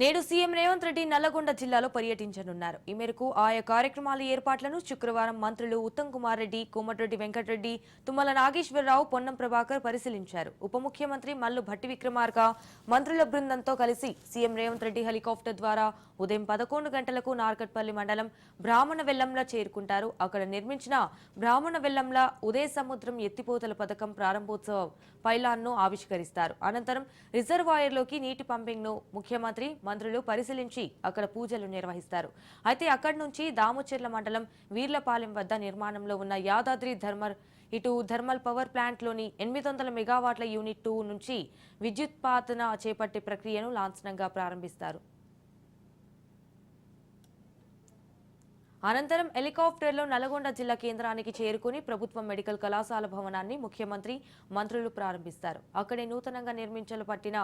నేడు సీఎం రేవంత్ రెడ్డి నల్లగొండ జిల్లాలో పర్యటించనున్నారు. ఈ మేరకు ఆయా కార్యక్రమాల ఏర్పాట్లను శుక్రవారం మంత్రులు ఉత్తమ్ కుమార్ రెడ్డి కోమటిరెడ్డి వెంకటరెడ్డి తుమ్మల నాగేశ్వరరావు పొన్నం ప్రభాకర్ పరిశీలించారు. ఉప ముఖ్యమంత్రి మల్లు భట్టి విక్రమార్క మంత్రుల బృందంతో కలిసి సీఎం రేవంత్ రెడ్డి హెలికాప్టర్ ద్వారా ఉదయం పదకొండు గంటలకు నార్కట్పల్లి మండలం బ్రాహ్మణ వెల్లంలా చేరుకుంటారు. అక్కడ నిర్మించిన బ్రాహ్మణ వెల్లంలా ఉదయ సముద్రం ఎత్తిపోతల పథకం ప్రారంభోత్సవ పైలాన్ను ఆవిష్కరిస్తారు. అనంతరం రిజర్వాయర్లోకి నీటి పంపింగ్ను ముఖ్యమంత్రి మంత్రులు పరిశీలించి అక్కడ పూజలు నిర్వహిస్తారు. అయితే అక్కడి నుంచి దాముచెర్ల మండలం వీర్లపాలెం వద్ద నిర్మాణంలో ఉన్న యాదాద్రి ధర్మర్ ఇటు థర్మల్ పవర్ ప్లాంట్లోని ఎనిమిది వందల మెగావాట్ల యూనిట్ టూ నుంచి విద్యుత్పాదన చేపట్టే ప్రక్రియను లాంఛనంగా ప్రారంభిస్తారు. అనంతరం హెలికాప్టర్లో నల్గొండ జిల్లా కేంద్రానికి చేరుకుని ప్రభుత్వ మెడికల్ కళాశాల భవనాన్ని ముఖ్యమంత్రి మంత్రులు ప్రారంభిస్తారు. అక్కడే నూతనంగా నిర్మించలు పట్టిన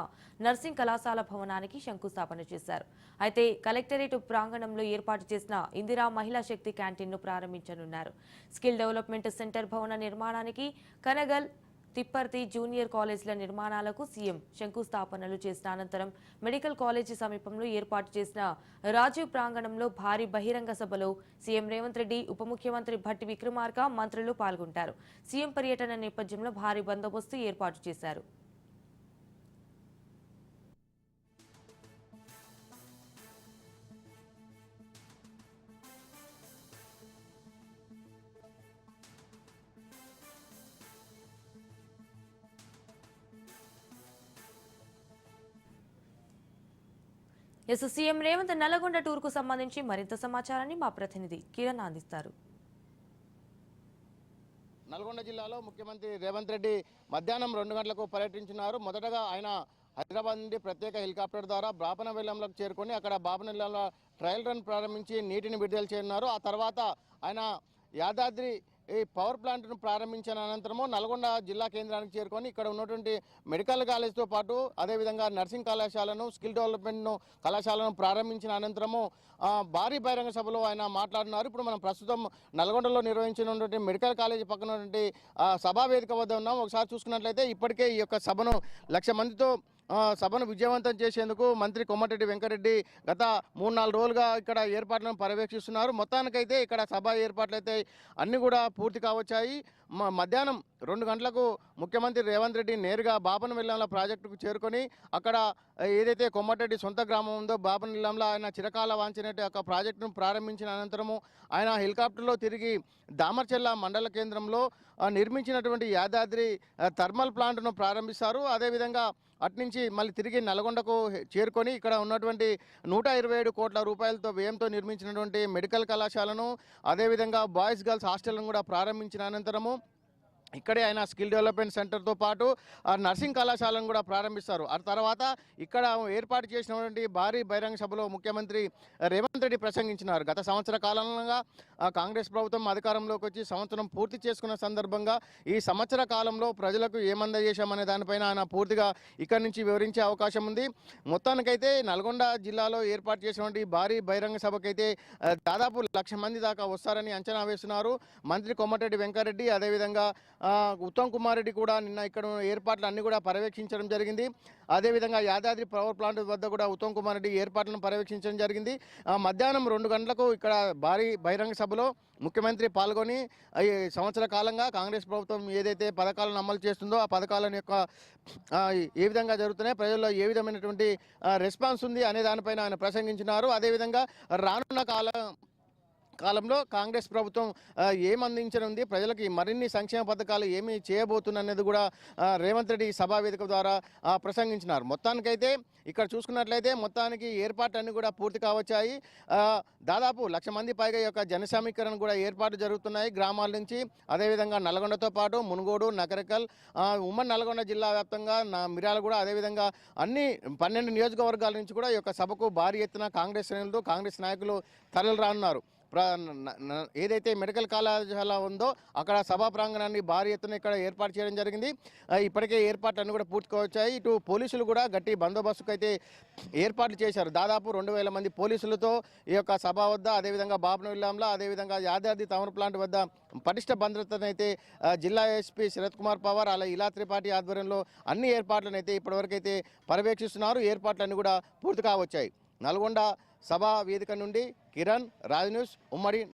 నర్సింగ్ కళాశాల భవనానికి శంకుస్థాపన చేశారు. అయితే కలెక్టరేట్ ప్రాంగణంలో ఏర్పాటు చేసిన ఇందిరా మహిళా శక్తి క్యాంటీన్ను ప్రారంభించనున్నారు. స్కిల్ డెవలప్మెంట్ సెంటర్ భవన నిర్మాణానికి కనగల్ తిప్పర్తి జూనియర్ కాలేజీల నిర్మాణాలకు సీఎం శంకుస్థాపనలు చేసిన అనంతరం మెడికల్ కాలేజీ సమీపంలో ఏర్పాటు చేసిన రాజీవ్ ప్రాంగణంలో భారీ బహిరంగ సభలో సీఎం రేవంత్ రెడ్డి ఉప ముఖ్యమంత్రి భట్టి విక్రమార్క మంత్రులు పాల్గొంటారు. సీఎం పర్యటన నేపథ్యంలో భారీ బందోబస్తు ఏర్పాటు చేశారు. ఎస్ సీఎం రేవంత్ నల్లగొండ టూర్కు సంబంధించి మరింత సమాచారాన్ని మా ప్రతినిధి కిరణ్ అందిస్తారు. నల్గొండ జిల్లాలో ముఖ్యమంత్రి రేవంత్ రెడ్డి మధ్యాహ్నం రెండు గంటలకు పర్యటించినారు. మొదటగా ఆయన హైదరాబాద్ నుండి ప్రత్యేక హెలికాప్టర్ ద్వారా బాపన వెల్లంలోకి చేరుకొని అక్కడ బాపన ట్రయల్ రన్ ప్రారంభించి నీటిని విడుదల చేయనున్నారు. ఆ తర్వాత ఆయన యాదాద్రి ఈ పవర్ ప్లాంట్ను ప్రారంభించిన అనంతరము నల్గొండ జిల్లా కేంద్రానికి చేరుకొని ఇక్కడ ఉన్నటువంటి మెడికల్ కాలేజ్తో పాటు అదేవిధంగా నర్సింగ్ కళాశాలను స్కిల్ డెవలప్మెంట్ను కళాశాలను ప్రారంభించిన అనంతరము భారీ బహిరంగ సభలో ఆయన మాట్లాడినారు. ఇప్పుడు మనం ప్రస్తుతం నల్గొండలో నిర్వహించినటువంటి మెడికల్ కాలేజీ పక్కన ఉన్నటువంటి సభా వేదిక వద్ద ఉన్నాం. ఒకసారి చూసుకున్నట్లయితే ఇప్పటికే ఈ యొక్క సభను లక్ష మందితో సభను విజయవంతం చేసేందుకు మంత్రి కొమ్మటిరెడ్డి వెంకరెడ్డి గత మూడు నాలుగు రోజులుగా ఇక్కడ ఏర్పాట్లను పర్యవేక్షిస్తున్నారు. మొత్తానికైతే ఇక్కడ సభ ఏర్పాట్లు అయితే అన్నీ కూడా పూర్తి కావచ్చాయి. మ- మధ్యాహ్నం రెండు గంటలకు ముఖ్యమంత్రి రేవంత్ రెడ్డి నేరుగా బాపన వెల్లంల ప్రాజెక్టుకు చేరుకొని అక్కడ ఏదైతే కొమ్మటిరెడ్డి సొంత గ్రామం ఉందో బాపన వెల్లంలో ఆయన చిరకాల వాంచినట్టు ఒక ప్రాజెక్టును ప్రారంభించిన అనంతరము ఆయన హెలికాప్టర్లో తిరిగి దామర్చెల్ల మండల కేంద్రంలో నిర్మించినటువంటి యాదాద్రి థర్మల్ ప్లాంట్ను ప్రారంభిస్తారు. అదేవిధంగా అట్నుంచి మళ్ళీ తిరిగి నల్గొండకు చేరుకొని ఇక్కడ ఉన్నటువంటి నూట ఇరవై ఏడు కోట్ల రూపాయలతో వ్యయంతో నిర్మించినటువంటి మెడికల్ కళాశాలను అదేవిధంగా బాయ్స్ గర్ల్స్ హాస్టల్ను కూడా ప్రారంభించిన అనంతరము ఇక్కడే ఆయన స్కిల్ డెవలప్మెంట్ సెంటర్తో పాటు ఆ నర్సింగ్ కళాశాలను కూడా ప్రారంభిస్తారు. ఆ తర్వాత ఇక్కడ ఏర్పాటు చేసినటువంటి భారీ బహిరంగ సభలో ముఖ్యమంత్రి రేవంత్ రెడ్డి ప్రసంగించినారు. గత సంవత్సర కాలంగా కాంగ్రెస్ ప్రభుత్వం అధికారంలోకి వచ్చి సంవత్సరం పూర్తి చేసుకున్న సందర్భంగా ఈ సంవత్సర కాలంలో ప్రజలకు ఏమందజేశామనే దానిపైన ఆయన పూర్తిగా ఇక్కడి నుంచి వివరించే అవకాశం ఉంది. మొత్తానికైతే నల్గొండ జిల్లాలో ఏర్పాటు చేసినటువంటి భారీ బహిరంగ సభకైతే దాదాపు లక్ష మంది దాకా వస్తారని అంచనా వేస్తున్నారు. మంత్రి కొమ్మటిరెడ్డి వెంకారెడ్డి అదేవిధంగా ఉత్తమ్ కుమార్ రెడ్డి కూడా నిన్న ఇక్కడ ఏర్పాట్లు అన్ని కూడా పర్యవేక్షించడం జరిగింది. అదేవిధంగా యాదాద్రి పవర్ ప్లాంట్ వద్ద కూడా ఉత్తమ్ కుమార్ రెడ్డి ఏర్పాట్లను పర్యవేక్షించడం జరిగింది. మధ్యాహ్నం రెండు గంటలకు ఇక్కడ భారీ బహిరంగ సభలో ముఖ్యమంత్రి పాల్గొని సంవత్సర కాలంగా కాంగ్రెస్ ప్రభుత్వం ఏదైతే పథకాలను అమలు చేస్తుందో ఆ పథకాలను యొక్క ఏ విధంగా జరుగుతున్నాయి ప్రజల్లో ఏ విధమైనటువంటి రెస్పాన్స్ ఉంది అనే దానిపైన ఆయన ప్రసంగించినారు. అదేవిధంగా రానున్న కాలం కాలంలో కాంగ్రెస్ ప్రభుత్వం ఏమందించనుంది ప్రజలకు ప్రజలకి మరిన్ని సంక్షేమ పథకాలు ఏమి చేయబోతున్నది కూడా రేవంత్ రెడ్డి సభావేదిక సభా వేదిక ద్వారా ప్రసంగించినారు. మొత్తానికైతే ఇక్కడ చూసుకున్నట్లయితే మొత్తానికి ఏర్పాట్లన్నీ కూడా పూర్తి కావచ్చాయి. దాదాపు లక్ష మంది పైగా యొక్క జన సమీకరణ కూడా ఏర్పాటు జరుగుతున్నాయి గ్రామాల నుంచి. అదేవిధంగా నల్గొండతో పాటు మునుగోడు నకరికల్ ఉమ్మడి నల్గొండ జిల్లా వ్యాప్తంగా నా మిర్యాల కూడా అదేవిధంగా అన్ని పన్నెండు నియోజకవర్గాల నుంచి కూడా ఈ యొక్క సభకు భారీ ఎత్తున కాంగ్రెస్ శ్రేణులు కాంగ్రెస్ నాయకులు తరలి రానున్నారు ఏదైతే మెడికల్ కళాశాల ఉందో అక్కడ సభా ప్రాంగణాన్ని భారీ ఎత్తున ఇక్కడ ఏర్పాటు చేయడం జరిగింది. ఇప్పటికే ఏర్పాట్లన్నీ కూడా పూర్తికొచ్చాయి. ఇటు పోలీసులు కూడా గట్టి బందోబస్తుకు అయితే ఏర్పాట్లు చేశారు. దాదాపు రెండు వేల మంది పోలీసులతో ఈ యొక్క సభ వద్ద అదేవిధంగా బాబున విల్లాంలో అదేవిధంగా యాదాద్రి తమర ప్లాంట్ వద్ద పటిష్ట భద్రతను అయితే జిల్లా ఎస్పీ శరత్ కుమార్ పవార్ అలా ఇలా త్రిపాఠి ఆధ్వర్యంలో అన్ని ఏర్పాట్లను అయితే ఇప్పటివరకు అయితే పర్యవేక్షిస్తున్నారు. ఏర్పాట్లన్నీ కూడా పూర్తి కావచ్చాయి నల్గొండ సభా వేదిక నుండి కిరణ్ రాజ్ న్యూస్ ఉమ్మడి